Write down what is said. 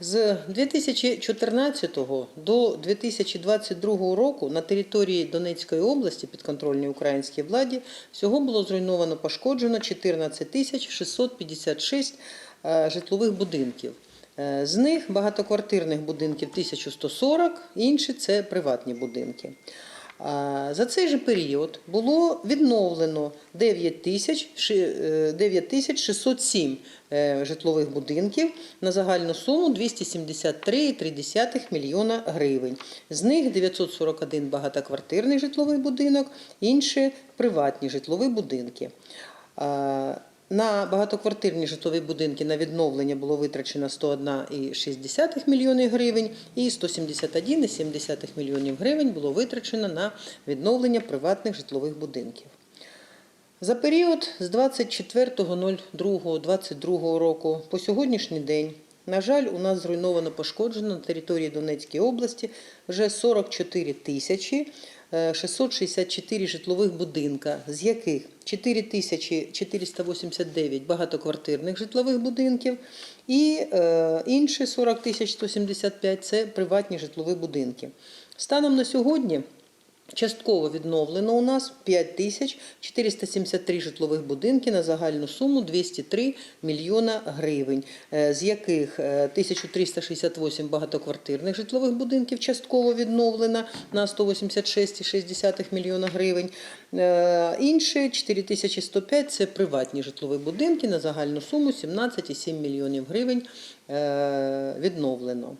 З 2014 до 2022 року на території Донецької області підконтрольній українській владі всього було зруйновано пошкоджено 14 тисяч 656 е, житлових будинків. Е, З них багатоквартирних будинків 1140, інші це приватні будинки. За цей же період було відновлено 9 тисяч ши- е, 9607 е, житлових будинків на загальну суму 273,3 мільйона гривень. З них 941 багатоквартирний житловий будинок, інші приватні житлові будинки. На багатоквартирні житлові будинки на відновлення було витрачено 101,6 мільйонів гривень і 171,7 мільйонів гривень було витрачено на відновлення приватних житлових будинків. За період з 24.02.22 року по сьогоднішній день, на жаль, у нас зруйновано пошкоджено на території Донецької області вже 44 тисячі 664 житлових будинка, з яких 4 тисячі 489 багатоквартирних житлових будинків і е, інші 40 тисяч 175 – це приватні житлові будинки. Станом на сьогодні Частково відновлено у нас 5 тисяч 473 житлових будинки на загальну суму 203 мільйона гривень, е, з яких е, 1368 багатоквартирних житлових будинків частково відновлено на 186,6 мільйона гривень. Е, Інші 4105 – це приватні житлові будинки на загальну суму 17,7 мільйонів гривень е, відновлено.